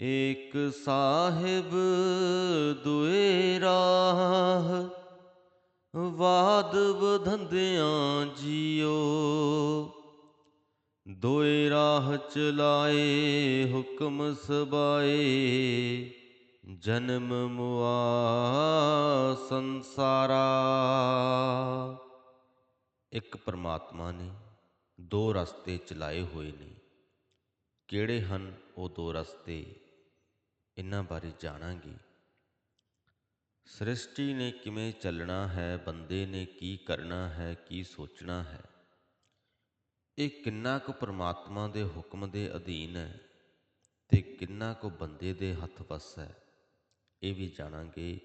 ਏਕ ਸਾਹਿਬ ਦੁਏ ਰਾਹ, ਵਾਦ ਵਧੰਦਿਆਂ ਜੀਓ। ਦੋਏ ਰਾਹ ਚਲਾਏ ਹੁਕਮ ਸਬਾਏ, ਜਨਮ ਮੁਆ ਸੰਸਾਰਾ। ਇੱਕ ਪਰਮਾਤਮਾ ਨੇ ਦੋ ਰਸਤੇ ਚਲਾਏ ਹੋਏ ਨੇ। ਕਿਹੜੇ ਹਨ ਉਹ ਦੋ ਰਸਤੇ? ਇਹਨਾਂ ਬਾਰੇ ਜਾਣਾਂਗੇ। ਸ੍ਰਿਸ਼ਟੀ ਨੇ ਕਿਵੇਂ ਚੱਲਣਾ ਹੈ, ਬੰਦੇ ਨੇ ਕੀ ਕਰਨਾ ਹੈ, ਕੀ ਸੋਚਣਾ ਹੈ। ਇਹ ਕਿੰਨਾ ਕੁ ਪਰਮਾਤਮਾ ਦੇ ਹੁਕਮ ਦੇ ਅਧੀਨ ਹੈ ਤੇ ਕਿੰਨਾ ਕੁ ਬੰਦੇ ਦੇ ਹੱਥ ਵੱਸ ਹੈ, ਇਹ ਵੀ ਜਾਣਾਂਗੇ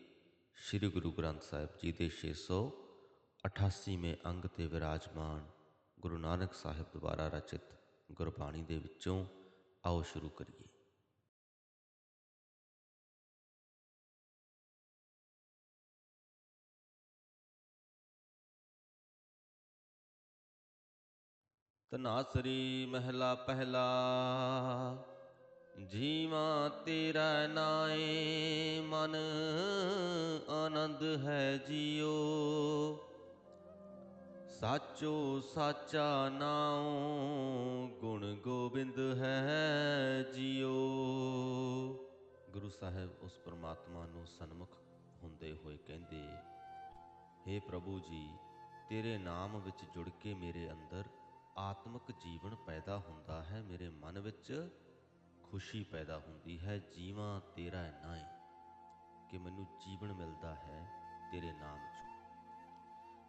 ਸ੍ਰੀ ਗੁਰੂ ਗ੍ਰੰਥ ਸਾਹਿਬ ਜੀ ਦੇ 688ਵੇਂ ਅੰਗ ਤੇ ਵਿਰਾਜਮਾਨ ਗੁਰੂ ਨਾਨਕ ਸਾਹਿਬ ਦੁਆਰਾ ਰਚਿਤ ਗੁਰਬਾਣੀ ਦੇ ਵਿੱਚੋਂ ਆਓ ਸ਼ੁਰੂ ਕਰੀਏ। ਤਨਾਸਰੀ ਮਹਿਲਾ ਪਹਿਲਾ। ਜੀਵਾ ਤੇਰਾ ਨਾਏ, ਮਨ ਆਨੰਦ ਹੈ ਜੀਓ। ਸਾਚੋ ਸਾਚਾ ਨਾਉ, ਗੁਣ ਗੋਬਿੰਦ ਹੈ ਜੀਓ। ਗੁਰੂ ਸਾਹਿਬ ਉਸ ਪਰਮਾਤਮਾ ਨੂੰ ਸਨਮੁਖ ਹੁੰਦੇ ਹੋਏ ਕਹਿੰਦੇ हे ਪ੍ਰਭੂ ਜੀ, ਤੇਰੇ ਨਾਮ ਵਿੱਚ ਜੁੜ ਕੇ ਮੇਰੇ ਅੰਦਰ ਆਤਮਿਕ ਜੀਵਨ ਪੈਦਾ ਹੁੰਦਾ ਹੈ, ਮੇਰੇ ਮਨ ਵਿੱਚ ਖੁਸ਼ੀ ਪੈਦਾ ਹੁੰਦੀ ਹੈ, ਜੀਵਾਂ ਤੇਰਾ ਨਾਏ ਕਿ ਮੈਨੂੰ ਜੀਵਨ ਮਿਲਦਾ ਹੈ ਤੇਰੇ ਨਾਮ ਚੋਂ।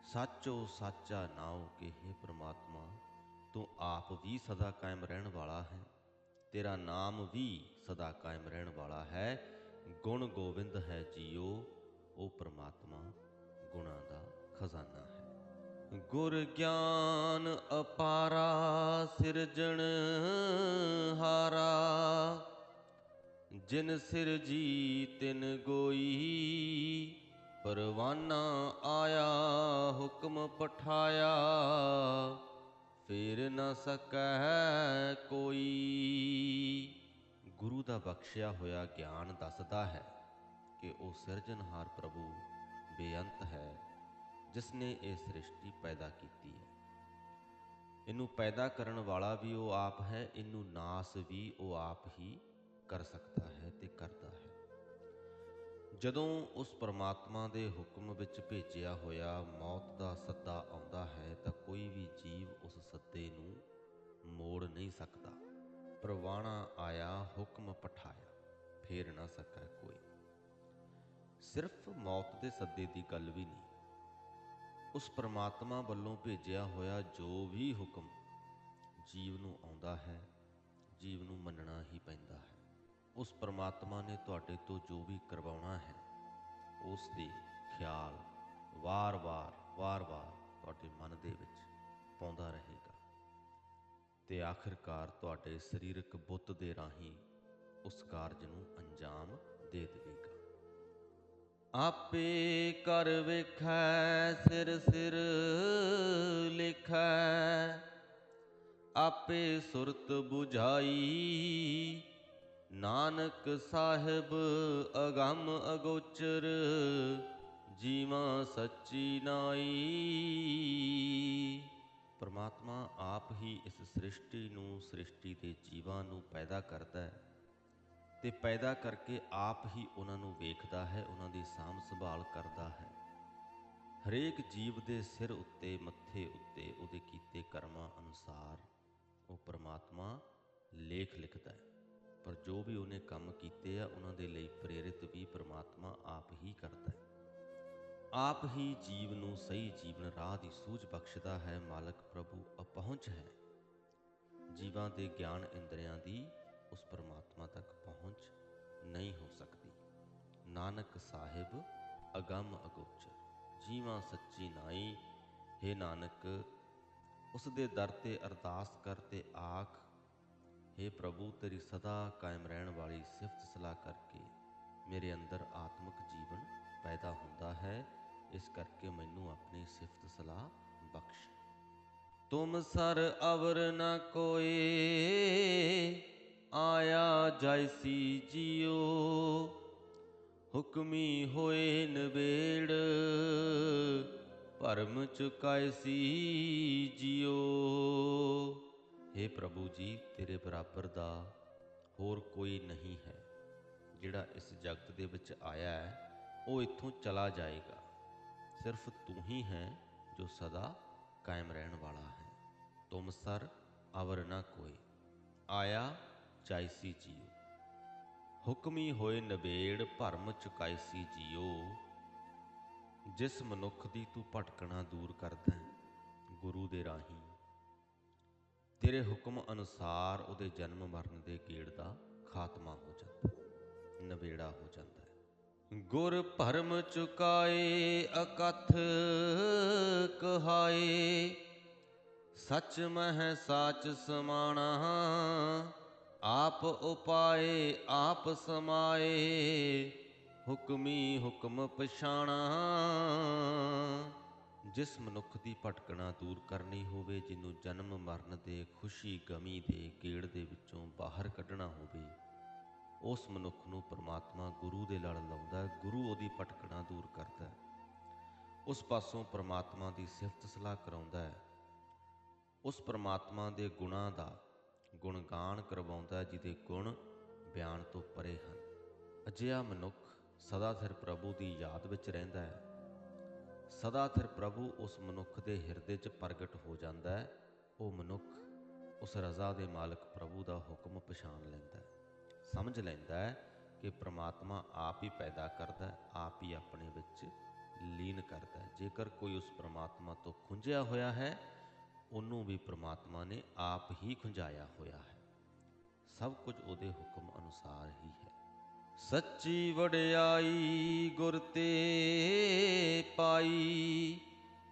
ਸੱਚੋ ਸਾਚਾ ਨਾਉ ਕਿ हे ਪ੍ਰਮਾਤਮਾ, ਤੂੰ ਆਪ ਵੀ ਸਦਾ ਕਾਇਮ ਰਹਿਣ ਵਾਲਾ ਹੈ, ਤੇਰਾ ਨਾਮ ਵੀ ਸਦਾ ਕਾਇਮ ਰਹਿਣ ਵਾਲਾ ਹੈ। ਗੁਣ ਗੋਬਿੰਦ ਹੈ ਜੀਓ, ਉਹ ਪ੍ਰਮਾਤਮਾ ਗੁਣਾਂ ਦਾ ਖਜ਼ਾਨਾ ਹੈ। ਗੁਰ ਗਿਆਨ ਅਪਾਰਾ ਸਿਰਜਣ ਹਾਰਾ। ਜਿਨ ਸਿਰਜੀ ਤਿਨ ਗੋਈ, ਪਰਵਾਨਾ ਆਇਆ ਹੁਕਮ ਪਠਾਇਆ। ਫੇਰ ਨਾ ਸਕੈ ਕੋਈ। ਗੁਰੂ ਦਾ ਬਖਸ਼ਿਆ ਹੋਇਆ ਗਿਆਨ ਦੱਸਦਾ ਹੈ ਕਿ ਉਹ ਸਿਰਜਣਹਾਰ ਪ੍ਰਭੂ ਬੇਅੰਤ ਹੈ। ਜਿਸ ਨੇ ਇਹ ਸ੍ਰਿਸ਼ਟੀ ਪੈਦਾ ਕੀਤੀ ਹੈ। ਇਹਨੂੰ ਪੈਦਾ ਕਰਨ ਵਾਲਾ ਵੀ ਉਹ ਆਪ ਹੈ, ਇਹਨੂੰ ਨਾਸ ਵੀ ਉਹ ਆਪ ਹੀ ਕਰ ਸਕਦਾ ਹੈ ਤੇ ਕਰਦਾ ਹੈ। ਜਦੋਂ ਉਸ ਪਰਮਾਤਮਾ ਦੇ ਹੁਕਮ ਵਿੱਚ ਭੇਜਿਆ ਹੋਇਆ ਮੌਤ ਦਾ ਸੱਦਾ ਆਉਂਦਾ ਹੈ ਤਾਂ ਕੋਈ ਵੀ ਜੀਵ ਉਸ ਸੱਦੇ ਨੂੰ ਮੋੜ ਨਹੀਂ ਸਕਦਾ। ਪ੍ਰਵਾਣਾ ਆਇਆ, ਹੁਕਮ ਪਠਾਇਆ, ਫੇਰ ਨਾ ਸਕੈ ਕੋਈ। ਸਿਰਫ ਮੌਤ ਦੇ ਸੱਦੇ ਦੀ ਗੱਲ ਵੀ ਨਹੀਂ। ਉਸ ਪ੍ਰਮਾਤਮਾ ਵੱਲੋਂ ਭੇਜਿਆ ਹੋਇਆ ਜੋ ਵੀ ਹੁਕਮ ਜੀਵ ਨੂੰ ਆਉਂਦਾ ਹੈ, ਜੀਵ ਨੂੰ ਮੰਨਣਾ ਹੀ ਪੈਂਦਾ ਹੈ। ਉਸ ਪ੍ਰਮਾਤਮਾ ਨੇ ਤੁਹਾਡੇ ਤੋਂ ਜੋ ਵੀ ਕਰਵਾਉਣਾ ਹੈ, ਉਸ ਦੇ ਖਿਆਲ ਵਾਰ-ਵਾਰ ਵਾਰ-ਵਾਰ ਤੁਹਾਡੇ ਮਨ ਦੇ ਵਿੱਚ ਪਾਉਂਦਾ ਰਹੇਗਾ। ਤੇ ਆਖਿਰਕਾਰ ਤੁਹਾਡੇ ਸਰੀਰਕ ਬੁੱਤ ਦੇ ਰਾਹੀਂ ਉਸ ਕਾਰਜ ਨੂੰ ਅੰਜਾਮ ਦੇ ਦੇਵੇਗਾ। ਆਪੇ ਕਰ ਵੇਖੈ, ਸਿਰ ਸਿਰ ਲਿਖੈ। ਆਪੇ ਸੁਰਤ 부ਝਾਈ ਨਾਨਕ ਸਾਹਿਬ ਅਗੰਮ ਅਗੋਚਰ, ਜੀਵਾਂ ਸੱਚੀ ਨਾਈ। ਪਰਮਾਤਮਾ ਆਪ ਹੀ ਇਸ ਸ੍ਰਿਸ਼ਟੀ ਨੂੰ, ਸ੍ਰਿਸ਼ਟੀ ਦੇ ਜੀਵਾਂ ਨੂੰ ਪੈਦਾ ਕਰਦਾ ਹੈ। ਤੇ ਪੈਦਾ ਕਰਕੇ ਆਪ ਹੀ ਉਹਨਾਂ ਨੂੰ ਵੇਖਦਾ ਹੈ, ਉਹਨਾਂ ਦੀ ਸਾਂਭ ਸੰਭਾਲ ਕਰਦਾ ਹੈ। ਹਰੇਕ ਜੀਵ ਦੇ ਸਿਰ ਉੱਤੇ, ਮੱਥੇ ਉੱਤੇ, ਉਹਦੇ ਕੀਤੇ ਕਰਮਾਂ ਅਨੁਸਾਰ ਉਹ ਪਰਮਾਤਮਾ ਲੇਖ ਲਿਖਦਾ ਹੈ। ਪਰ ਜੋ ਵੀ ਉਹਨੇ ਕੰਮ ਕੀਤੇ ਆ, ਉਹਨਾਂ ਦੇ ਲਈ ਪ੍ਰੇਰਿਤ ਵੀ ਪਰਮਾਤਮਾ ਆਪ ਹੀ ਕਰਦਾ ਹੈ। ਆਪ ਹੀ ਜੀਵ ਨੂੰ ਸਹੀ ਜੀਵਨ ਰਾਹ ਦੀ ਸੂਝ ਬਖਸ਼ਦਾ ਹੈ, ਮਾਲਕ ਪ੍ਰਭੂ ਅਪਹੁੰਚ ਹੈ। ਜੀਵਾਂ ਦੇ ਗਿਆਨ ਇੰਦਰੀਆਂ ਦੀ ਉਸ ਪਰਮਾਤਮਾ ਤੱਕ ਪਹੁੰਚ ਨਹੀਂ ਹੋ ਸਕਦੀ ਨਾਨਕ ਸਾਹਿਬ ਅਗੰਮ ਅਗੋਚਰ ਜੀਵਾਂ ਸੱਚੀ ਨਾਈ ਹੈ ਨਾਨਕ ਉਸ ਦੇ ਦਰ ਤੇ ਅਰਦਾਸ ਕਰ ਤੇ ਆਖ हे ਪ੍ਰਭੂ ਤੇਰੀ ਸਦਾ ਕਾਇਮ ਰਹਿਣ ਵਾਲੀ ਸਿਫਤ ਸਲਾਹ ਕਰਕੇ ਮੇਰੇ ਅੰਦਰ ਆਤਮਿਕ ਜੀਵਨ ਪੈਦਾ ਹੁੰਦਾ ਹੈ ਇਸ ਕਰਕੇ ਮੈਨੂੰ ਆਪਣੀ ਸਿਫਤ ਸਲਾਹ ਬਖਸ਼ ਤੁਮ ਸਰ ਅਵਰ ਨ ਕੋਏ ਆਇਆ ਜੈਸੀ ਜਿਉ ਹੁਕਮੀ ਹੋਏ ਨਵੇੜ ਭਰਮ ਚੁਕਾਇਸੀ ਜਿਉ हे ਪ੍ਰਭੂ ਜੀ, ਤੇਰੇ ਬਰਾਬਰ ਦਾ ਹੋਰ ਕੋਈ ਨਹੀਂ ਹੈ। ਜਿਹੜਾ ਇਸ ਜਗਤ ਦੇ ਵਿੱਚ ਆਇਆ ਹੈ, ਉਹ ਇੱਥੋਂ ਚਲਾ ਜਾਏਗਾ। ਸਿਰਫ ਤੂੰ ਹੀ ਹੈ ਜੋ ਸਦਾ ਕਾਇਮ ਰਹਿਣ ਵਾਲਾ ਹੈ। ਤੁਮ ਸਰ ਅਵਰ ਨਾ ਕੋਈ। ਆਇਆ ਚਾਈਸੀ ਜੀਓ। ਹੁਕਮੀ ਹੋਏ ਨਵੇੜ ਭਰਮ ਚੁਕਾਈਸੀ ਜੀਓ। ਜਿਸ ਮਨੁੱਖ ਦੀ ਤੂੰ ਭਟਕਣਾ ਦੂਰ ਕਰਦਾ ਗੁਰੂ ਦੇ ਰਾਹੀਂ। ਤੇਰੇ ਹੁਕਮ ਅਨੁਸਾਰ ਉਹਦੇ ਜਨਮ ਮਰਨ ਦੇ ਗੇੜ ਦਾ ਖਾਤਮਾ ਹੋ ਜਾਂਦਾ ਹੈ ਨਵੇੜਾ ਹੋ ਜਾਂਦਾ ਹੈ। ਗੁਰ ਭਰਮ ਚੁਕਾਏ, ਅਕਥ ਕਹਾਏ, ਸਚ ਮਹਿ ਸਾਚ ਸਮਾਣਾ। ਆਪ ਉਪਾਏ, ਆਪ ਸਮਾਏ, ਹੁਕਮੀ ਹੁਕਮ ਪਛਾਣਾ। ਜਿਸ ਮਨੁੱਖ ਦੀ ਭਟਕਣਾ ਦੂਰ ਕਰਨੀ ਹੋਵੇ, ਜਿਹਨੂੰ ਜਨਮ ਮਰਨ ਦੇ ਖੁਸ਼ੀ ਗਮੀ ਦੇ ਗੇੜ ਦੇ ਵਿੱਚੋਂ ਬਾਹਰ ਕੱਢਣਾ ਹੋਵੇ, ਉਸ ਮਨੁੱਖ ਨੂੰ ਪਰਮਾਤਮਾ ਗੁਰੂ ਦੇ ਲੜ ਲਾਉਂਦਾ ਗੁਰੂ ਉਹਦੀ ਭਟਕਣਾ ਦੂਰ ਕਰਦਾ ਉਸ ਪਾਸੋਂ ਪ੍ਰਮਾਤਮਾ ਦੀ ਸਿਫਤ ਸਲਾਹ ਕਰਾਉਂਦਾ ਹੈ। ਉਸ ਪਰਮਾਤਮਾ ਦੇ ਗੁਣਾਂ ਦਾ ਗੁਣਗਾਨ ਕਰਵਾਉਂਦਾ ਜਿਹਦੇ ਗੁਣ ਬਿਆਨ ਤੋਂ ਪਰੇ ਹਨ। ਅਜਿਹਾ ਮਨੁੱਖ ਸਦਾ ਸਿਰ ਪ੍ਰਭੂ ਦੀ ਯਾਦ ਵਿੱਚ ਰਹਿੰਦਾ ਹੈ। ਸਦਾ ਸਿਰ ਪ੍ਰਭੂ ਉਸ ਮਨੁੱਖ ਦੇ ਹਿਰਦੇ 'ਚ ਪ੍ਰਗਟ ਹੋ ਜਾਂਦਾ ਹੈ। ਉਹ ਮਨੁੱਖ ਉਸ ਰਜ਼ਾ ਦੇ ਮਾਲਕ ਪ੍ਰਭੂ ਦਾ ਹੁਕਮ ਪਛਾਣ ਲੈਂਦਾ ਹੈ। ਸਮਝ ਲੈਂਦਾ ਹੈ ਕਿ ਪ੍ਰਮਾਤਮਾ ਆਪ ਹੀ ਪੈਦਾ ਕਰਦਾ ਹੈ, ਆਪ ਹੀ ਆਪਣੇ ਵਿੱਚ ਲੀਨ ਕਰਦਾ ਹੈ। ਜੇਕਰ ਕੋਈ ਉਸ ਪ੍ਰਮਾਤਮਾ ਤੋਂ ਖੁੰਝਿਆ ਹੋਇਆ ਹੈ ਉਹਨੂੰ ਵੀ ਪ੍ਰਮਾਤਮਾ ਨੇ ਆਪ ਹੀ ਖੁੰਝਾਇਆ ਹੋਇਆ ਹੈ। ਸਭ ਕੁਝ ਉਹਦੇ ਹੁਕਮ ਅਨੁਸਾਰ ਹੀ ਹੈ। ਸੱਚੀ ਵਡਿਆਈ ਗੁਰ ਤੇ ਪਾਈ,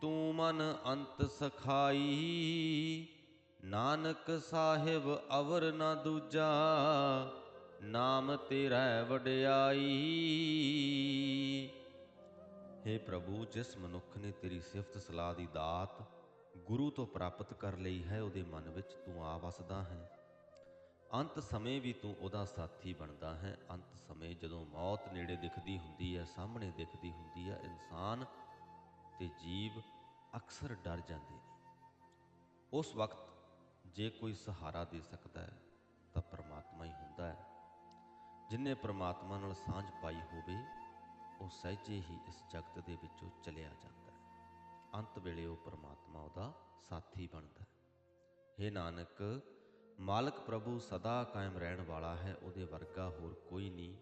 ਤੂੰ ਮਨ ਅੰਤ ਸਖਾਈ। ਨਾਨਕ ਸਾਹਿਬ ਅਵਰ ਨਾ ਦੂਜਾ, ਨਾਮ ਤੇਰਾ ਵਡਿਆਈ। हे ਪ੍ਰਭੂ, ਜਿਸ ਮਨੁੱਖ ਨੇ ਤੇਰੀ ਸਿਫਤ ਸਲਾਹ ਦੀ ਦਾਤ ਗੁਰੂ ਤੋਂ ਪ੍ਰਾਪਤ ਕਰ ਲਈ ਹੈ, ਉਹਦੇ ਮਨ ਵਿੱਚ ਤੂੰ ਆ ਵਸਦਾ ਹੈ। ਅੰਤ ਸਮੇਂ ਵੀ ਤੂੰ ਉਹਦਾ ਸਾਥੀ ਬਣਦਾ ਹੈ। ਅੰਤ ਸਮੇਂ ਜਦੋਂ ਮੌਤ ਨੇੜੇ ਦਿਖਦੀ ਹੁੰਦੀ ਹੈ, ਸਾਹਮਣੇ ਦਿਖਦੀ ਹੁੰਦੀ ਹੈ, ਇਨਸਾਨ ਤੇ ਜੀਵ ਅਕਸਰ ਡਰ ਜਾਂਦੇ ਨੇ। ਉਸ ਵਕਤ ਜੇ ਕੋਈ ਸਹਾਰਾ ਦੇ ਸਕਦਾ ਹੈ, ਤਾਂ ਪ੍ਰਮਾਤਮਾ ਹੀ ਹੁੰਦਾ ਹੈ। ਜਿਨੇ ਪ੍ਰਮਾਤਮਾ ਨਾਲ ਸਾਂਝ ਪਾਈ ਹੋਵੇ, ਉਹ ਸਹਿਜੇ ਹੀ ਇਸ ਜਗਤ ਦੇ ਵਿੱਚੋਂ ਚਲਿਆ ਜਾਂਦਾ ਅੰਤ ਵੇਲੇ ਉਹ ਪ੍ਰਮਾਤਮਾ ਉਹਦਾ ਸਾਥੀ ਬਣਦਾ ਹੈ। हे ਨਾਨਕ, ਮਾਲਕ ਪ੍ਰਭੂ ਸਦਾ ਕਾਇਮ ਰਹਿਣ ਵਾਲਾ ਹੈ, ਉਹਦੇ ਵਰਗਾ ਹੋਰ ਕੋਈ ਨਹੀਂ।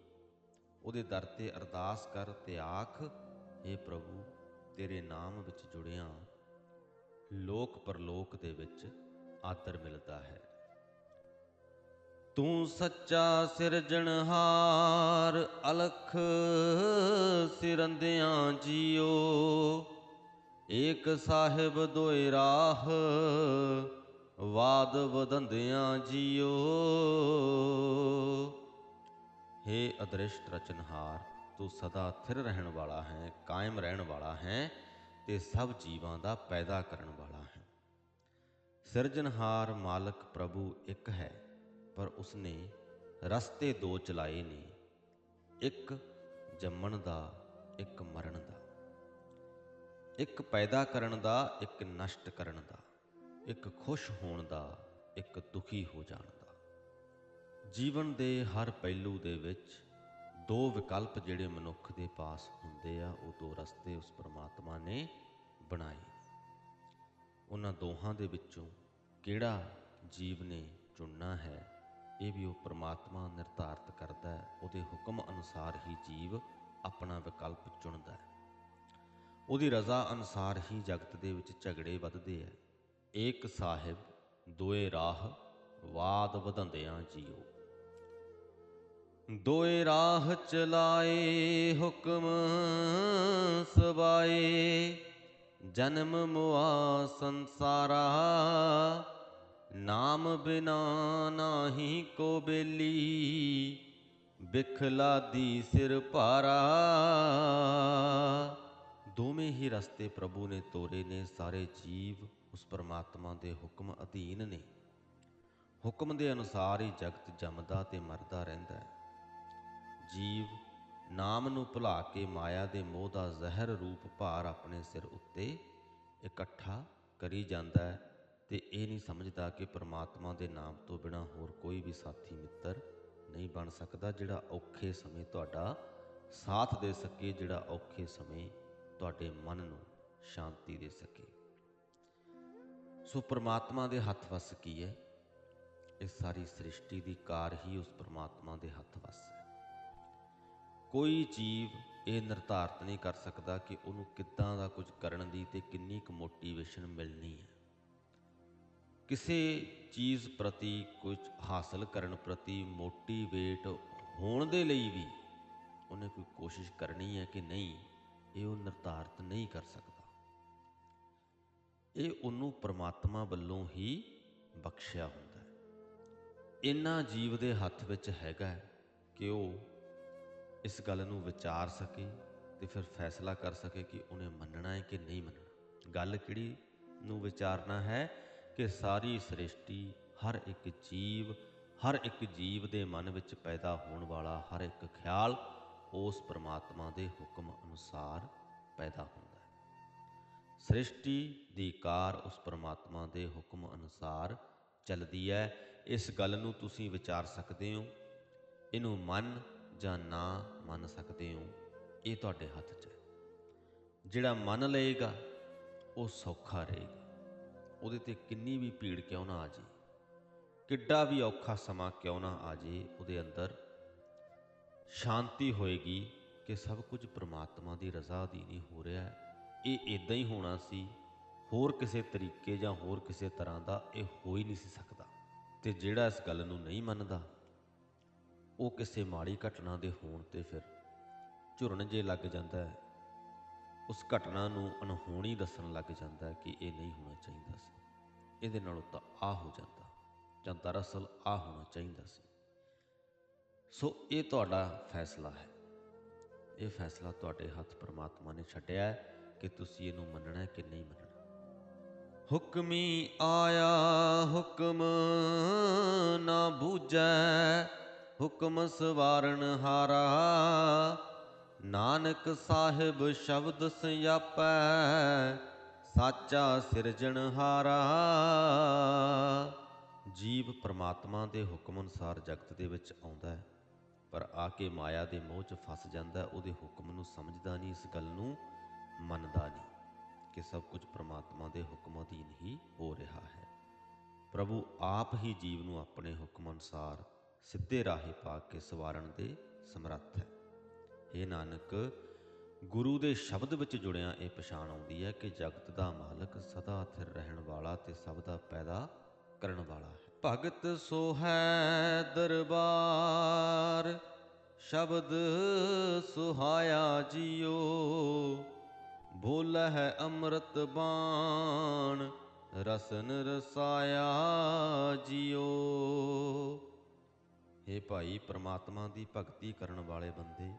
ਉਹਦੇ ਦਰ ਤੇ ਅਰਦਾਸ ਕਰ ਤੇ ਆਖ हे ਪ੍ਰਭੂ, ਤੇਰੇ ਨਾਮ ਵਿੱਚ ਜੁੜਿਆ ਲੋਕ ਪਰਲੋਕ ਦੇ ਵਿੱਚ ਆਦਰ ਮਿਲਦਾ ਹੈ। ਤੂੰ ਸੱਚਾ ਸਿਰਜਣਹਾਰ ਅਲਖ ਸਿਰੰਦਿਆਂ ਜੀਓ। ਏਕ ਸਾਹਿਬ ਦੋਇ ਰਾਹ, ਵਾਦ ਵਦੰਦਿਆਂ ਜੀਓ। हे ਅਦ੍ਰਿਸ਼ਟ ਰਚਨਹਾਰ, ਤੂੰ ਸਦਾ ਥਿਰ ਰਹਿਣ ਵਾਲਾ ਹੈ, ਕਾਇਮ ਰਹਿਣ ਵਾਲਾ ਹੈ, ਤੇ ਸਭ ਜੀਵਾਂ ਦਾ ਪੈਦਾ ਕਰਨ ਵਾਲਾ ਹੈ। ਸਿਰਜਣਹਾਰ ਮਾਲਕ ਪ੍ਰਭੂ ਇੱਕ ਹੈ, ਪਰ ਉਸਨੇ ਰਸਤੇ ਦੋ ਚਲਾਏ ਨੇ, ਇੱਕ ਜੰਮਣ ਦਾ, ਇੱਕ ਮਰਨ ਦਾ। ਇੱਕ ਪੈਦਾ ਕਰਨ ਦਾ, ਇੱਕ ਨਸ਼ਟ ਕਰਨ ਦਾ, ਇੱਕ ਖੁਸ਼ ਹੋਣ ਦਾ, ਇੱਕ ਦੁਖੀ ਹੋ ਜਾਣ ਦਾ। ਜੀਵਨ ਦੇ ਹਰ ਪਹਿਲੂ ਦੇ ਵਿੱਚ ਦੋ ਵਿਕਲਪ ਜਿਹੜੇ ਮਨੁੱਖ ਦੇ ਪਾਸ ਹੁੰਦੇ ਆ, ਉਹ ਦੋ ਰਸਤੇ ਉਸ ਪ੍ਰਮਾਤਮਾ ਨੇ ਬਣਾਏ। ਉਹਨਾਂ ਦੋਹਾਂ ਦੇ ਵਿੱਚੋਂ ਕਿਹੜਾ ਜੀਵ ਨੇ ਚੁਣਨਾ ਹੈ, ਇਹ ਵੀ ਉਹ ਪ੍ਰਮਾਤਮਾ ਨਿਰਧਾਰਤ ਕਰਦਾ ਹੈ, ਉਹਦੇ ਹੁਕਮ ਅਨੁਸਾਰ ਹੀ ਜੀਵ ਆਪਣਾ ਵਿਕਲਪ ਚੁਣਦਾ ਹੈ। ਉਹਦੀ ਰਜ਼ਾ ਅਨੁਸਾਰ ਹੀ ਜਗਤ ਦੇ ਵਿੱਚ ਝਗੜੇ ਵੱਧਦੇ ਹੈ ਏਕ ਸਾਹਿਬ, ਦੋਏ ਰਾਹ, ਵਾਦ ਵਧੰਦਿਆਂ ਜੀਓ। ਦੋਏ ਰਾਹ ਚਲਾਏ ਹੁਕਮ ਸਵਾਏ, ਜਨਮ ਮੁਆ ਸੰਸਾਰਾ, ਨਾਮ ਬਿਨਾ ਨਾਹੀ ਕੋ ਬੇਲੀ, ਬਿਖਲਾ ਦੀ ਸਿਰ ਭਾਰਾ। ਦੋਵੇਂ ਹੀ ਰਸਤੇ ਪ੍ਰਭੂ ਨੇ ਤੋਰੇ ਨੇ, ਸਾਰੇ ਜੀਵ ਉਸ ਪਰਮਾਤਮਾ ਦੇ ਹੁਕਮ ਅਧੀਨ ਨੇ। ਹੁਕਮ ਦੇ ਅਨੁਸਾਰ ਹੀ ਜਗਤ ਜੰਮਦਾ ਤੇ ਮਰਦਾ ਰਹਿੰਦਾ ਹੈ। ਜੀਵ ਨਾਮ ਨੂੰ ਭੁਲਾ ਕੇ ਮਾਇਆ ਦੇ ਮੋਹ ਦਾ ਜ਼ਹਿਰ ਰੂਪ ਭਾਰ ਆਪਣੇ ਸਿਰ ਉੱਤੇ ਇਕੱਠਾ ਕਰੀ ਜਾਂਦਾ ਹੈ ਤੇ ਇਹ ਨਹੀਂ ਸਮਝਦਾ ਕਿ ਪ੍ਰਮਾਤਮਾ ਦੇ ਨਾਮ ਤੋਂ ਬਿਨਾ ਹੋਰ ਕੋਈ ਵੀ ਸਾਥੀ ਮਿੱਤਰ ਨਹੀਂ ਬਣ ਸਕਦਾ ਜਿਹੜਾ ਔਖੇ ਸਮੇਂ ਤੁਹਾਡਾ ਸਾਥ ਦੇ ਸਕੇ, ਜਿਹੜਾ ਔਖੇ ਸਮੇਂ ਤੁਹਾਡੇ ਮਨ ਨੂੰ ਸ਼ਾਂਤੀ ਦੇ ਸਕੇ। ਸੋ ਪ੍ਰਮਾਤਮਾ ਦੇ ਹੱਥ ਵਸ ਕੀ ਹੈ? ਇਹ ਸਾਰੀ ਸ੍ਰਿਸ਼ਟੀ ਦੀ ਕਾਰ ਹੀ ਉਸ ਪ੍ਰਮਾਤਮਾ ਦੇ ਹੱਥ ਵਸ ਹੈ। ਕੋਈ ਜੀਵ ਇਹ ਨਿਰਧਾਰਤ ਨਹੀਂ ਕਰ ਸਕਦਾ ਕਿ ਉਹਨੂੰ ਕਿੱਦਾਂ ਦਾ ਕੁਝ ਕਰਨ ਦੀ ਤੇ ਕਿੰਨੀ ਕੁ ਮੋਟੀਵੇਸ਼ਨ ਮਿਲਣੀ ਹੈ। ਕਿਸੇ ਚੀਜ਼ ਪ੍ਰਤੀ ਕੁਝ ਹਾਸਲ ਕਰਨ ਪ੍ਰਤੀ ਮੋਟੀਵੇਟ ਹੋਣ ਦੇ ਲਈ ਵੀ ਉਹਨੇ ਕੋਈ ਕੋਸ਼ਿਸ਼ ਕਰਨੀ ਹੈ ਕਿ ਨਹੀਂ? ਇਹ ਉਹ ਨਿਰਧਾਰਤ ਨਹੀਂ ਕਰ ਸਕਦਾ। ਇਹ ਉਹਨੂੰ ਪ੍ਰਮਾਤਮਾ ਵੱਲੋਂ ਹੀ ਬਖਸ਼ਿਆ ਹੁੰਦਾ ਹੈ। ਇੰਨਾ ਜੀਵ ਦੇ ਹੱਥ ਵਿੱਚ ਹੈਗਾ ਕਿ ਉਹ ਇਸ ਗੱਲ ਨੂੰ ਵਿਚਾਰ ਸਕੇ ਤੇ ਫਿਰ ਫੈਸਲਾ ਕਰ ਸਕੇ ਕਿ ਉਹਨੇ ਮੰਨਣਾ ਹੈ ਕਿ ਨਹੀਂ ਮੰਨਣਾ। ਗੱਲ ਕਿਹੜੀ ਨੂੰ ਵਿਚਾਰਨਾ ਹੈ ਕਿ ਸਾਰੀ ਸ੍ਰਿਸ਼ਟੀ ਹਰ ਇੱਕ ਜੀਵ, ਹਰ ਇੱਕ ਜੀਵ ਦੇ ਮਨ ਵਿੱਚ ਪੈਦਾ ਹੋਣ ਵਾਲਾ ਹਰ ਇੱਕ ਖਿਆਲ ਉਸ ਪ੍ਰਮਾਤਮਾ ਦੇ ਹੁਕਮ ਅਨੁਸਾਰ ਪੈਦਾ ਹੁੰਦਾ ਹੈ। ਸ੍ਰਿਸ਼ਟੀ ਦੀ ਕਾਰ ਉਸ ਪ੍ਰਮਾਤਮਾ ਦੇ ਹੁਕਮ ਅਨੁਸਾਰ ਚੱਲਦੀ ਹੈ। ਇਸ ਗੱਲ ਨੂੰ ਤੁਸੀਂ ਵਿਚਾਰ ਸਕਦੇ ਹੋ। ਇਹਨੂੰ ਮੰਨ ਜਾਂ ਨਾ ਮੰਨ ਸਕਦੇ ਹੋ, ਇਹ ਤੁਹਾਡੇ ਹੱਥ 'ਚ ਹੈ। ਜਿਹੜਾ ਮੰਨ ਲਏਗਾ, ਉਹ ਸੌਖਾ ਰਹੇਗਾ। ਉਹਦੇ ਤੇ ਕਿੰਨੀ ਵੀ ਭੀੜ ਕਿਉਂ ਨਾ ਆ ਜੇ ਕਿੱਡਾ ਵੀ ਔਖਾ ਸਮਾਂ ਕਿਉਂ ਨਾ ਆ ਜੇ ਉਹਦੇ ਅੰਦਰ ਸ਼ਾਂਤੀ ਹੋਏਗੀ ਕਿ ਸਭ ਕੁਝ ਪ੍ਰਮਾਤਮਾ ਦੀ ਰਜ਼ਾ ਅਧੀਨ ਹੀ ਹੋ ਰਿਹਾ ਇਹ ਇਦਾਂ ਹੀ ਹੋਣਾ ਸੀ, ਹੋਰ ਕਿਸੇ ਤਰੀਕੇ ਜਾਂ ਹੋਰ ਕਿਸੇ ਤਰ੍ਹਾਂ ਦਾ ਇਹ ਹੋ ਹੀ ਨਹੀਂ ਸੀ ਸਕਦਾ। ਤੇ ਜਿਹੜਾ ਇਸ ਗੱਲ ਨੂੰ ਨਹੀਂ ਮੰਨਦਾ, ਉਹ ਕਿਸੇ ਮਾੜੀ ਘਟਨਾ ਦੇ ਹੋਣ ਤੇ ਫਿਰ ਝੁਰਨ ਜੇ ਲੱਗ ਜਾਂਦਾ ਹੈ। ਉਸ ਘਟਨਾ ਨੂੰ ਅਣਹੋਣੀ ਦੱਸਣ ਲੱਗ ਜਾਂਦਾ ਹੈ ਕਿ ਇਹ ਨਹੀਂ ਹੋਣਾ ਚਾਹੀਦਾ ਸੀ। ਇਹਦੇ ਨਾਲੋਂ ਤਾਂ ਆ ਹੋ ਜਾਂਦਾ, ਜਾਂ ਦਰਅਸਲ ਆ ਹੋਣਾ ਚਾਹੀਦਾ ਸੀ। ਸੋ ਇਹ ਤੁਹਾਡਾ ਫੈਸਲਾ ਹੈ। ਇਹ ਫੈਸਲਾ ਤੁਹਾਡੇ ਹੱਥ ਪ੍ਰਮਾਤਮਾ ਨੇ ਛੱਡਿਆ ਹੈ ਕਿ ਤੁਸੀਂ ਇਹਨੂੰ ਮੰਨਣਾ ਹੈ ਕਿ ਨਹੀਂ ਮੰਨਣਾ। ਹੁਕਮੀ ਆਇਆ, ਹੁਕਮ ਨਾ ਬੂਝੈ, ਹੁਕਮ ਸਵਾਰਨ ਹਾਰਾ। ਨਾਨਕ ਸਾਹਿਬ ਸ਼ਬਦ ਸਿਆਪੈ ਸਾਚਾ ਸਿਰਜਣਹਾਰਾ ਜੀਵ ਪ੍ਰਮਾਤਮਾ ਦੇ ਹੁਕਮ ਅਨੁਸਾਰ ਜਗਤ ਦੇ ਵਿੱਚ ਆਉਂਦਾ ਹੈ। ਪਰ ਆ ਕੇ ਮਾਇਆ ਦੇ ਮੋਹ 'ਚ ਫਸ ਜਾਂਦਾ, ਉਹਦੇ ਹੁਕਮ ਨੂੰ ਸਮਝਦਾ ਨਹੀਂ, ਇਸ ਗੱਲ ਨੂੰ ਮੰਨਦਾ ਨਹੀਂ ਕਿ ਸਭ ਕੁਝ ਪ੍ਰਮਾਤਮਾ ਦੇ ਹੁਕਮ ਅਧੀਨ ਹੀ ਹੋ ਰਿਹਾ ਹੈ। ਪ੍ਰਭੂ ਆਪ ਹੀ ਜੀਵ ਨੂੰ ਆਪਣੇ ਹੁਕਮ ਅਨੁਸਾਰ ਸਿੱਧੇ ਰਾਹੇ ਪਾ ਕੇ ਸਵਾਰਨ ਦੇ ਸਮਰੱਥ ਹੈ। ਇਹ ਨਾਨਕ, ਗੁਰੂ ਦੇ ਸ਼ਬਦ ਵਿੱਚ ਜੁੜਿਆ ਇਹ ਪਛਾਣ ਆਉਂਦੀ ਹੈ ਕਿ ਜਗਤ ਦਾ ਮਾਲਕ ਸਦਾ ਸਥਿਰ ਰਹਿਣ ਵਾਲਾ ਤੇ ਸਭ ਦਾ ਪੈਦਾ ਕਰਨ ਵਾਲਾ ਹੈ। ਭਗਤ ਸੋਹੈ ਦਰਬਾਰ, ਸ਼ਬਦ ਸੁਹਾਇਆ ਜੀਓ। ਭੁੱਲ ਹੈ ਅੰਮ੍ਰਿਤ ਬਾਣ, ਰਸਨ ਰਸਾਇਆ ਜੀਓ। हे ਭਾਈ, ਪ੍ਰਮਾਤਮਾ ਦੀ ਭਗਤੀ ਕਰਨ ਵਾਲੇ ਬੰਦੇ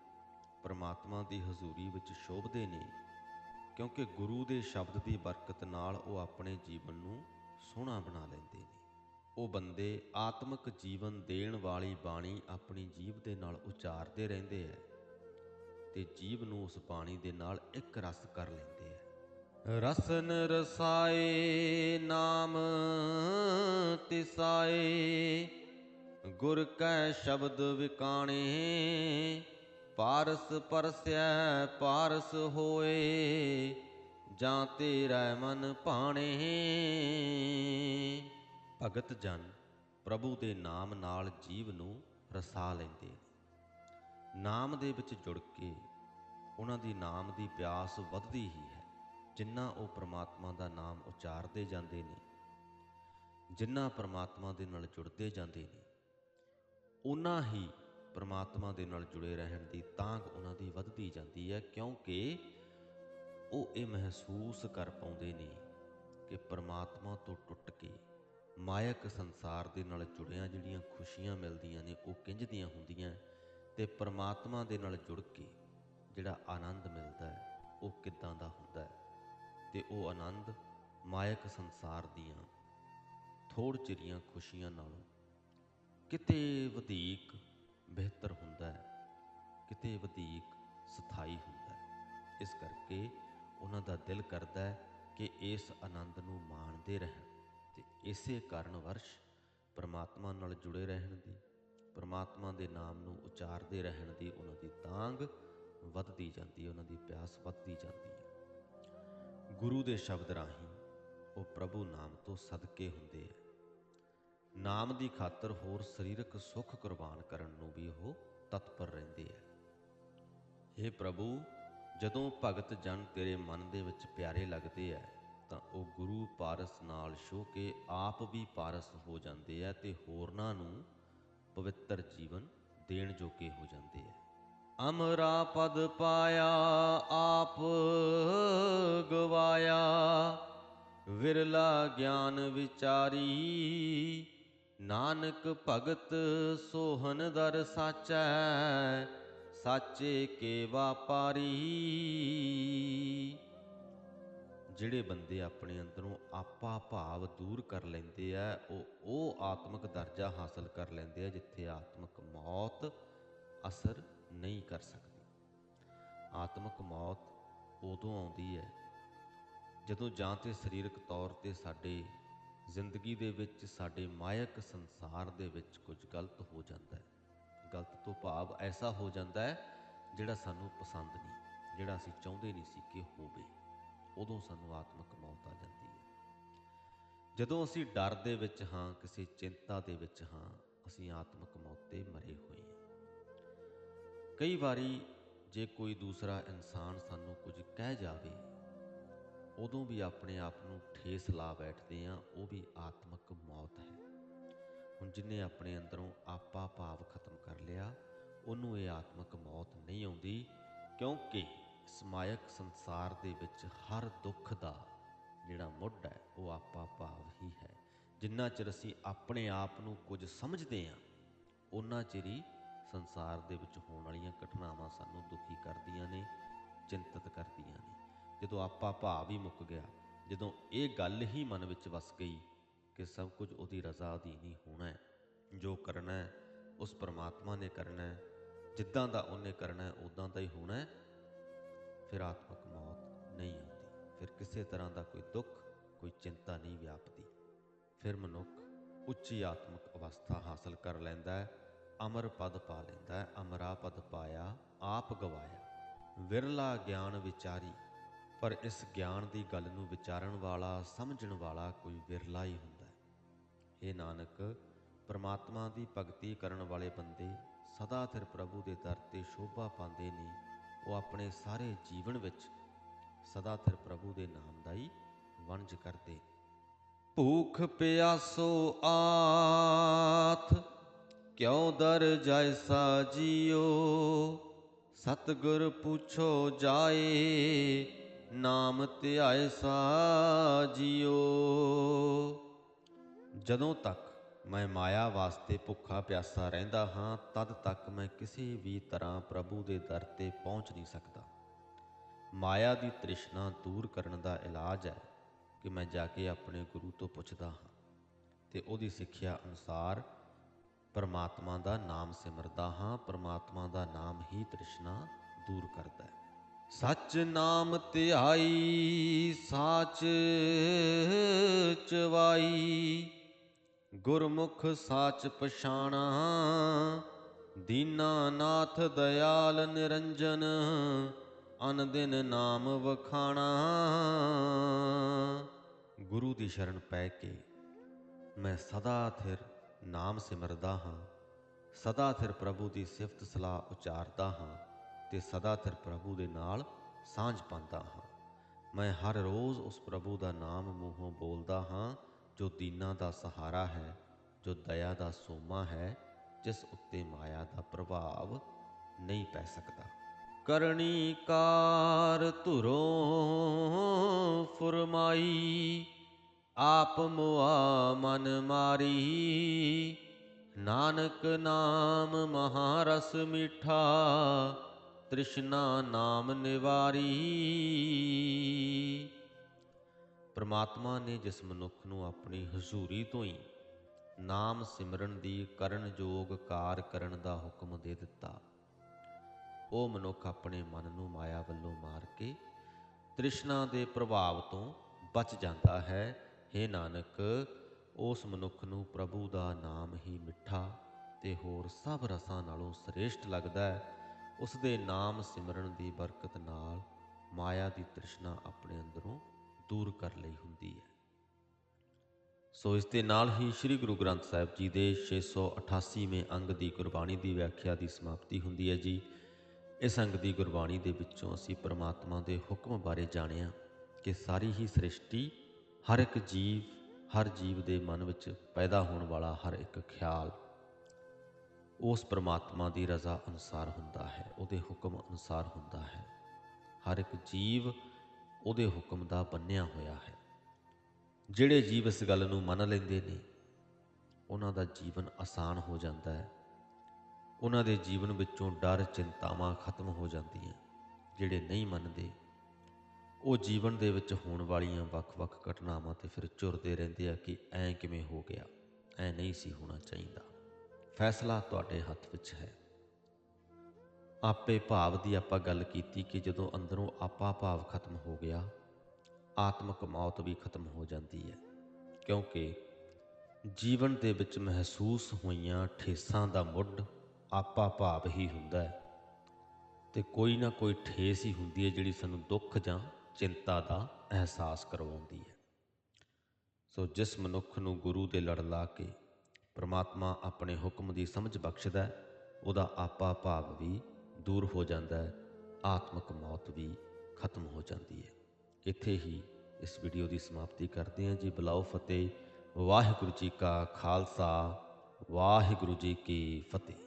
ਪ੍ਰਮਾਤਮਾ ਦੀ ਹਜ਼ੂਰੀ ਵਿੱਚ ਸ਼ੋਭਦੇ ਨੇ, ਕਿਉਂਕਿ ਗੁਰੂ ਦੇ ਸ਼ਬਦ ਦੀ ਬਰਕਤ ਨਾਲ ਉਹ ਆਪਣੇ ਜੀਵਨ ਨੂੰ ਸੋਹਣਾ ਬਣਾ ਲੈਂਦੇ ਨੇ। ਉਹ ਬੰਦੇ ਆਤਮਿਕ ਜੀਵਨ ਦੇਣ ਵਾਲੀ ਬਾਣੀ ਆਪਣੀ ਜੀਭ ਦੇ ਨਾਲ ਉਚਾਰਦੇ ਰਹਿੰਦੇ ਐ ਤੇ ਜੀਵ ਨੂੰ ਉਸ ਬਾਣੀ ਦੇ ਨਾਲ ਇੱਕ ਰਸ ਕਰ ਲੈਂਦੇ ਐ। ਰਸਨ ਰਸਾਏ ਨਾਮ ਤਿਸਾਏ, ਗੁਰ ਕੈ ਸ਼ਬਦ ਵਿਕਾਣੇ, ਪਾਰਸ ਪਰਸੈ ਪਾਰਸ ਹੋਏ, ਜਾਂ ਤੇਰਾ ਮਨ ਭਾਣੇ। ਭਗਤ ਜਨ ਪ੍ਰਭੂ ਦੇ ਨਾਮ ਨਾਲ ਜੀਵ ਨੂੰ ਰਸਾ ਲੈਂਦੇ ਨੇ। ਨਾਮ ਦੇ ਵਿੱਚ ਜੁੜ ਕੇ ਉਹਨਾਂ ਦੀ ਨਾਮ ਦੀ ਪਿਆਸ ਵੱਧਦੀ ਹੀ ਹੈ, ਜਿੰਨਾ ਉਹ ਪ੍ਰਮਾਤਮਾ ਦਾ ਨਾਮ ਉਚਾਰਦੇ ਜਾਂਦੇ ਨੇ, ਜਿੰਨਾ ਪ੍ਰਮਾਤਮਾ ਦੇ ਨਾਲ ਜੁੜਦੇ ਜਾਂਦੇ ਨੇ ਉਨਾ ਹੀ ਪ੍ਰਮਾਤਮਾ ਦੇ ਨਾਲ ਜੁੜੇ ਰਹਿਣ ਦੀ ਤਾਂਗ ਉਹਨਾਂ ਦੀ ਵੱਧਦੀ ਜਾਂਦੀ ਹੈ, ਕਿਉਂਕਿ ਉਹ ਇਹ ਮਹਿਸੂਸ ਕਰ ਪਾਉਂਦੇ ਨੇ ਕਿ ਪ੍ਰਮਾਤਮਾ ਤੋਂ ਟੁੱਟ ਕੇ ਮਾਇਕ ਸੰਸਾਰ ਦੇ ਨਾਲ ਜੁੜਿਆਂ ਜਿਹੜੀਆਂ ਖੁਸ਼ੀਆਂ ਮਿਲਦੀਆਂ ਨੇ, ਉਹ ਕਿੰਝਦੀਆਂ ਹੁੰਦੀਆਂ ਤੇ ਪਰਮਾਤਮਾ ਦੇ ਨਾਲ ਜੁੜ ਕੇ ਜਿਹੜਾ ਆਨੰਦ ਮਿਲਦਾ ਹੈ, ਉਹ ਕਿੱਦਾਂ ਦਾ ਹੁੰਦਾ ਹੈ? ਤੇ ਉਹ ਆਨੰਦ ਮਾਇਕ ਸੰਸਾਰ ਦੀਆਂ ਥੋੜ ਚਿਰੀਆਂ ਖੁਸ਼ੀਆਂ ਨਾਲੋਂ ਕਿਤੇ ਵਧੇਕ ਬਿਹਤਰ ਹੁੰਦਾ ਹੈ, ਕਿਤੇ ਵਧੇਕ ਸਥਾਈ ਹੁੰਦਾ ਹੈ। ਇਸ ਕਰਕੇ ਉਹਨਾਂ ਦਾ ਦਿਲ ਕਰਦਾ ਹੈ ਕਿ ਇਸ ਆਨੰਦ ਨੂੰ ਮਾਣਦੇ ਰਹਿਣ। ਤੇ ਇਸੇ ਕਾਰਨ ਵਰਸ਼ ਪਰਮਾਤਮਾ ਨਾਲ ਜੁੜੇ ਰਹਿਣ ਦੀ, ਪਰਮਾਤਮਾ ਦੇ ਨਾਮ ਨੂੰ ਉਚਾਰਦੇ ਰਹਿਣ ਦੀ ਉਹਨਾਂ ਦੀ ਤਾਂਗ ਵੱਧਦੀ ਜਾਂਦੀ ਹੈ, ਉਹਨਾਂ ਦੀ ਪਿਆਸ ਵੱਧਦੀ ਜਾਂਦੀ ਹੈ। ਗੁਰੂ ਦੇ ਸ਼ਬਦ ਰਾਹੀਂ ਉਹ ਪ੍ਰਭੂ ਨਾਮ ਤੋਂ ਸਦਕੇ ਹੁੰਦੇ ਹੈ। ਨਾਮ ਦੀ ਖਾਤਰ ਹੋਰ ਸਰੀਰਕ ਸੁੱਖ ਕੁਰਬਾਨ ਕਰਨ ਨੂੰ ਵੀ ਉਹ ਤਤਪਰ ਰਹਿੰਦੇ ਹੈ। हे ਪ੍ਰਭੂ, ਜਦੋਂ ਭਗਤ ਜਨ ਤੇਰੇ ਮਨ ਦੇ ਵਿੱਚ ਪਿਆਰੇ ਲੱਗਦੇ ਐ ਤਾਂ ਉਹ ਗੁਰੂ ਪਾਰਸ ਨਾਲ ਛੋ ਕੇ ਆਪ ਵੀ ਪਾਰਸ ਹੋ ਜਾਂਦੇ ਐ ਤੇ ਹੋਰਨਾਂ ਨੂੰ ਪਵਿੱਤਰ ਜੀਵਨ ਦੇਣ ਜੋਗੇ ਹੋ ਜਾਂਦੇ ਐ। ਅਮਰਾ ਪਦ ਪਾਇਆ, ਆਪ ਗਵਾਇਆ, ਵਿਰਲਾ ਗਿਆਨ ਵਿਚਾਰੀ, ਨਾਨਕ ਭਗਤ ਸੋਹਨ ਦਰ ਸਾਚੈ, ਸਾਚੇ ਕੇ ਵਾਪਾਰੀ ਜਿਹੜੇ ਬੰਦੇ ਆਪਣੇ ਅੰਦਰੋਂ ਆਪਾ ਭਾਵ ਦੂਰ ਕਰ ਲੈਂਦੇ ਆ, ਉਹ ਉਹ ਆਤਮਿਕ ਦਰਜਾ ਹਾਸਲ ਕਰ ਲੈਂਦੇ ਆ ਜਿੱਥੇ ਆਤਮਿਕ ਮੌਤ ਅਸਰ ਨਹੀਂ ਕਰ ਸਕਦੀ। ਆਤਮਿਕ ਮੌਤ ਉਦੋਂ ਆਉਂਦੀ ਹੈ ਜਦੋਂ ਜਾਂ ਤੇ ਸਰੀਰਕ ਤੌਰ ਤੇ ਸਾਡੇ ਜ਼ਿੰਦਗੀ ਦੇ ਵਿੱਚ, ਸਾਡੇ ਮਾਇਕ ਸੰਸਾਰ ਦੇ ਵਿੱਚ ਕੁਝ ਗਲਤ ਹੋ ਜਾਂਦਾ ਹੈ। ਗਲਤ ਤੋਂ ਭਾਵ ਐਸਾ ਹੋ ਜਾਂਦਾ ਹੈ ਜਿਹੜਾ ਸਾਨੂੰ ਪਸੰਦ ਨਹੀਂ, ਜਿਹੜਾ ਅਸੀਂ ਚਾਹੁੰਦੇ ਨਹੀਂ ਸੀ ਕਿ ਹੋਵੇ। ਉਦੋਂ ਸਾਨੂੰ ਆਤਮਿਕ ਮੌਤ ਆ ਜਾਂਦੀ ਹੈ। ਜਦੋਂ ਅਸੀਂ ਡਰ ਦੇ ਵਿੱਚ ਹਾਂ, ਕਿਸੇ ਚਿੰਤਾ ਦੇ ਵਿੱਚ ਹਾਂ, ਅਸੀਂ ਆਤਮਿਕ ਮੌਤ ਤੇ ਮਰੇ ਹੋਏ ਹਾਂ। ਕਈ ਵਾਰੀ ਜੇ ਕੋਈ ਦੂਸਰਾ ਇਨਸਾਨ ਸਾਨੂੰ ਕੁਝ ਕਹਿ ਜਾਵੇ, ਉਦੋਂ ਵੀ ਆਪਣੇ ਆਪ ਨੂੰ ਠੇਸ ਲਾ ਬੈਠਦੇ ਆ ਉਹ ਵੀ ਆਤਮਿਕ ਮੌਤ ਹੈ। ਹੁਣ ਜਿਨੇ ਆਪਣੇ ਅੰਦਰੋਂ ਆਪਾ ਭਾਵ ਖਤਮ ਕਰ ਲਿਆ, ਉਹਨੂੰ ਇਹ ਆਤਮਿਕ ਮੌਤ ਨਹੀਂ ਆਉਂਦੀ, ਕਿਉਂਕਿ ਸਮਾਇਕ ਸੰਸਾਰ ਦੇ ਵਿੱਚ ਹਰ ਦੁੱਖ ਦਾ ਜਿਹੜਾ ਮੁੱਢ ਹੈ, ਉਹ ਆਪਾ ਭਾਵ ਹੀ ਹੈ। ਜਿੰਨਾ ਚਿਰ ਅਸੀਂ ਆਪਣੇ ਆਪ ਨੂੰ ਕੁਝ ਸਮਝਦੇ ਹਾਂ ਉਹਨਾਂ ਚਿਰ ਹੀ ਸੰਸਾਰ ਦੇ ਵਿੱਚ ਹੋਣ ਵਾਲੀਆਂ ਘਟਨਾਵਾਂ ਸਾਨੂੰ ਦੁਖੀ ਕਰਦੀਆਂ ਨੇ, ਚਿੰਤਤ ਕਰਦੀਆਂ ਨੇ। ਜਦੋਂ ਆਪਾ ਭਾਵ ਹੀ ਮੁੱਕ ਗਿਆ, ਜਦੋਂ ਇਹ ਗੱਲ ਹੀ ਮਨ ਵਿੱਚ ਵਸ ਗਈ ਕਿ ਸਭ ਕੁਝ ਉਹਦੀ ਰਜ਼ਾ ਦੀ ਨਹੀਂ ਹੋਣਾ ਹੈ, ਜੋ ਕਰਨਾ ਹੈ, ਉਸ ਪਰਮਾਤਮਾ ਨੇ ਕਰਨਾ ਹੈ, ਜਿੱਦਾਂ ਦਾ ਉਹਨੇ ਕਰਨਾ ਹੈ ਉਦਾਂ ਦਾ ਹੀ ਹੋਣਾ ਹੈ ਫਿਰ ਆਤਮਿਕ ਮੌਤ ਨਹੀਂ ਆਉਂਦੀ। ਫਿਰ ਕਿਸੇ ਤਰ੍ਹਾਂ ਦਾ ਕੋਈ ਦੁੱਖ, ਕੋਈ ਚਿੰਤਾ ਨਹੀਂ ਵਿਆਪਦੀ। ਫਿਰ ਮਨੁੱਖ ਉੱਚੀ ਆਤਮਿਕ ਅਵਸਥਾ ਹਾਸਲ ਕਰ ਲੈਂਦਾ ਹੈ, ਅਮਰ ਪਦ ਪਾ ਲੈਂਦਾ ਹੈ, ਅਮਰਾ ਪਦ ਪਾਇਆ, ਆਪ ਗਵਾਇਆ। ਵਿਰਲਾ ਗਿਆਨ ਵਿਚਾਰੀ, ਪਰ ਇਸ ਗਿਆਨ ਦੀ ਗੱਲ ਨੂੰ ਵਿਚਾਰਨ ਵਾਲਾ, ਸਮਝਣ ਵਾਲਾ ਕੋਈ ਵਿਰਲਾ ਹੀ ਹੁੰਦਾ ਹੈ। ਇਹ ਨਾਨਕ, ਪਰਮਾਤਮਾ ਦੀ ਭਗਤੀ ਕਰਨ ਵਾਲੇ ਬੰਦੇ ਸਦਾ ਸਿਰ ਪ੍ਰਭੂ ਦੇ ਦਰ ਤੇ ਸ਼ੋਭਾ ਪਾਉਂਦੇ ਨੇ ਉਹ ਆਪਣੇ ਸਾਰੇ ਜੀਵਨ ਵਿੱਚ ਸਦਾ ਸਿਰ ਪ੍ਰਭੂ ਦੇ ਨਾਮ ਦਾ ਹੀ ਵਣਜ ਕਰਦੇ। ਭੂਖ ਪਿਆਸੋ ਆਥ, ਕਿਉ ਦਰ ਜੈਸਾ ਜੀਓ ਸਤਗੁਰ ਪੁੱਛੋ ਜਾਏ, ਨਾਮ ਧਿਆਇਸਾ ਜੀਓ ਜਦੋਂ ਤੱਕ ਮੈਂ ਮਾਇਆ ਵਾਸਤੇ ਭੁੱਖਾ ਪਿਆਸਾ ਰਹਿੰਦਾ ਹਾਂ, ਤਦ ਤੱਕ ਮੈਂ ਕਿਸੇ ਵੀ ਤਰ੍ਹਾਂ ਪ੍ਰਭੂ ਦੇ ਦਰ ਤੇ ਪਹੁੰਚ ਨਹੀਂ ਸਕਦਾ। ਮਾਇਆ ਦੀ ਤ੍ਰਿਸ਼ਨਾ ਦੂਰ ਕਰਨ ਦਾ ਇਲਾਜ ਹੈ ਕਿ ਮੈਂ ਜਾ ਕੇ ਆਪਣੇ ਗੁਰੂ ਤੋਂ ਪੁੱਛਦਾ ਹਾਂ ਤੇ ਉਹਦੀ ਸਿੱਖਿਆ ਅਨੁਸਾਰ ਪਰਮਾਤਮਾ ਦਾ ਨਾਮ ਸਿਮਰਦਾ ਹਾਂ, ਪਰਮਾਤਮਾ ਦਾ ਨਾਮ ਹੀ ਤ੍ਰਿਸ਼ਨਾ ਦੂਰ ਕਰਦਾ ਹੈ। ਸੱਚ ਨਾਮ ਧਿਆਈ, ਸਾਚ ਚਵਾਈ ਗੁਰਮੁਖ ਸਾਚ ਪਛਾਣਾ, ਦੀਨਾ ਨਾਥ ਦਇਆਲ ਨਿਰੰਜਨ, ਅਨ ਦਿਨ ਨਾਮ ਵਖਾਣਾ। ਗੁਰੂ ਦੀ ਸ਼ਰਨ ਪੈ ਕੇ ਮੈਂ ਸਦਾ ਥਿਰ ਨਾਮ ਸਿਮਰਦਾ ਹਾਂ, ਸਦਾ ਥਿਰ ਪ੍ਰਭੂ ਦੀ ਸਿਫਤ ਸਲਾਹ ਉਚਾਰਦਾ ਹਾਂ ਤੇ ਸਦਾ ਥਿਰ ਪ੍ਰਭੂ ਦੇ ਨਾਲ ਸਾਂਝ ਪਾਉਂਦਾ ਹਾਂ। ਮੈਂ ਹਰ ਰੋਜ਼ ਉਸ ਪ੍ਰਭੂ ਦਾ ਨਾਮ ਮੂੰਹੋਂ ਬੋਲਦਾ ਹਾਂ ਜੋ ਦੀਨਾਂ ਦਾ ਸਹਾਰਾ ਹੈ, ਜੋ ਦਇਆ ਦਾ ਸੋਮਾ ਹੈ, ਜਿਸ ਉੱਤੇ ਮਾਇਆ ਦਾ ਪ੍ਰਭਾਵ ਨਹੀਂ ਪੈ ਸਕਦਾ। ਕਰਨੀ ਕਾਰ ਧੁਰੋਂ ਫੁਰਮਾਈ, ਆਪ ਮੁਆ ਮਨ ਮਾਰੀ। ਨਾਨਕ ਨਾਮ ਮਹਾਰਸ ਮਿਠਾ, ਤ੍ਰਿਸ਼ਨਾ ਨਾਮ ਨਿਵਾਰੀ। ਪ੍ਰਮਾਤਮਾ ਨੇ ਜਿਸ ਮਨੁੱਖ ਨੂੰ ਆਪਣੀ ਹਜ਼ੂਰੀ ਤੋਂ ਹੀ ਨਾਮ ਸਿਮਰਨ ਦੀ ਕਰਨ ਯੋਗ ਕਾਰ ਕਰਨ ਦਾ ਹੁਕਮ ਦੇ ਦਿੱਤਾ, ਉਹ ਮਨੁੱਖ ਆਪਣੇ ਮਨ ਨੂੰ ਮਾਇਆ ਵੱਲੋਂ ਮਾਰ ਕੇ ਤ੍ਰਿਸ਼ਨਾ ਦੇ ਪ੍ਰਭਾਵ ਤੋਂ ਬਚ ਜਾਂਦਾ ਹੈ। हे ਨਾਨਕ, ਉਸ ਮਨੁੱਖ ਨੂੰ ਪ੍ਰਭੂ ਦਾ ਨਾਮ ਹੀ ਮਿੱਠਾ ਤੇ ਹੋਰ ਸਭ ਰਸਾਂ ਨਾਲੋਂ ਸ੍ਰੇਸ਼ਟ ਲੱਗਦਾ ਹੈ। ਉਸ ਦੇ ਨਾਮ ਸਿਮਰਨ ਦੀ ਬਰਕਤ ਨਾਲ ਮਾਇਆ ਦੀ ਤ੍ਰਿਸ਼ਨਾ ਆਪਣੇ ਅੰਦਰੋਂ ਦੂਰ ਕਰ ਲਈ ਹੁੰਦੀ ਹੈ। ਸੋ ਇਸ ਦੇ ਨਾਲ ਹੀ ਸ੍ਰੀ ਗੁਰੂ ਗ੍ਰੰਥ ਸਾਹਿਬ ਜੀ ਦੇ 688ਵੇਂ ਅੰਗ ਦੀ ਗੁਰਬਾਣੀ ਦੀ ਵਿਆਖਿਆ ਦੀ ਸਮਾਪਤੀ ਹੁੰਦੀ ਹੈ ਜੀ। ਇਸ ਅੰਗ ਦੀ ਗੁਰਬਾਣੀ ਦੇ ਵਿੱਚੋਂ ਅਸੀਂ ਪ੍ਰਮਾਤਮਾ ਦੇ ਹੁਕਮ ਬਾਰੇ ਜਾਣਿਆ ਕਿ ਸਾਰੀ ਹੀ ਸ੍ਰਿਸ਼ਟੀ ਹਰ ਇੱਕ ਜੀਵ, ਹਰ ਜੀਵ ਦੇ ਮਨ ਵਿੱਚ ਪੈਦਾ ਹੋਣ ਵਾਲਾ ਹਰ ਇੱਕ ਖਿਆਲ, ਉਸ ਪ੍ਰਮਾਤਮਾ ਦੀ ਰਜ਼ਾ ਅਨੁਸਾਰ ਹੁੰਦਾ ਹੈ, ਉਹਦੇ ਹੁਕਮ ਅਨੁਸਾਰ ਹੁੰਦਾ ਹੈ। ਹਰ ਇੱਕ ਜੀਵ ਉਹਦੇ ਹੁਕਮ ਦਾ ਬੰਨਿਆ ਹੋਇਆ ਹੈ। ਜਿਹੜੇ ਜੀਵ ਇਸ ਗੱਲ ਨੂੰ ਮੰਨ ਲੈਂਦੇ ਨੇ, ਉਹਨਾਂ ਦਾ ਜੀਵਨ ਆਸਾਨ ਹੋ ਜਾਂਦਾ ਹੈ। ਉਹਨਾਂ ਦੇ ਜੀਵਨ ਵਿੱਚੋਂ ਡਰ, ਚਿੰਤਾਵਾਂ ਖਤਮ ਹੋ ਜਾਂਦੀਆਂ, ਜਿਹੜੇ ਨਹੀਂ ਮੰਨਦੇ, ਉਹ ਜੀਵਨ ਦੇ ਵਿੱਚ ਹੋਣ ਵਾਲੀਆਂ ਵੱਖ-ਵੱਖ ਘਟਨਾਵਾਂ ਤੇ ਫਿਰ ਝੁਰਦੇ ਰਹਿੰਦੇ ਆ ਕਿ ਐਂ ਕਿਵੇਂ ਹੋ ਗਿਆ, ਐ ਨਹੀਂ ਸੀ ਹੋਣਾ ਚਾਹੀਦਾ। ਫੈਸਲਾ ਤੁਹਾਡੇ ਹੱਥ ਵਿੱਚ ਹੈ। ਆਪੇ ਭਾਵ ਦੀ ਆਪਾਂ ਗੱਲ ਕੀਤੀ ਕਿ ਜਦੋਂ ਅੰਦਰੋਂ ਆਪਾ ਭਾਵ ਖਤਮ ਹੋ ਗਿਆ, ਆਤਮਕ ਮੌਤ ਵੀ ਖਤਮ ਹੋ ਜਾਂਦੀ ਹੈ। ਕਿਉਂਕਿ ਜੀਵਨ ਦੇ ਵਿੱਚ ਮਹਿਸੂਸ ਹੋਈਆਂ ਠੇਸਾਂ ਦਾ ਮੁੱਢ ਆਪਾ ਭਾਵ ਹੀ ਹੁੰਦਾ ਹੈ ਤੇ ਕੋਈ ਨਾ ਕੋਈ ਠੇਸ ਹੀ ਹੁੰਦੀ ਹੈ ਜਿਹੜੀ ਸਾਨੂੰ ਦੁੱਖ ਜਾਂ ਚਿੰਤਾ ਦਾ ਅਹਿਸਾਸ ਕਰਵਾਉਂਦੀ ਹੈ। ਸੋ ਜਿਸ ਮਨੁੱਖ ਨੂੰ ਗੁਰੂ ਦੇ ਲੜ ਲਾ ਕੇ ਪ੍ਰਮਾਤਮਾ ਆਪਣੇ ਹੁਕਮ ਦੀ ਸਮਝ ਬਖਸ਼ਦਾ ਉਹਦਾ ਆਪਾ ਭਾਵ ਵੀ ਦੂਰ ਹੋ ਜਾਂਦਾ ਹੈ, ਆਤਮਿਕ ਮੌਤ ਵੀ ਖਤਮ ਹੋ ਜਾਂਦੀ ਹੈ। ਇੱਥੇ ਹੀ ਇਸ ਵੀਡੀਓ ਦੀ ਸਮਾਪਤੀ ਕਰਦੇ ਹਾਂ ਜੀ। ਬਲਾਓ ਫਤਿਹ। ਵਾਹਿਗੁਰੂ ਜੀ ਕਾ ਖਾਲਸਾ, ਵਾਹਿਗੁਰੂ ਜੀ ਕੀ ਫਤਿਹ।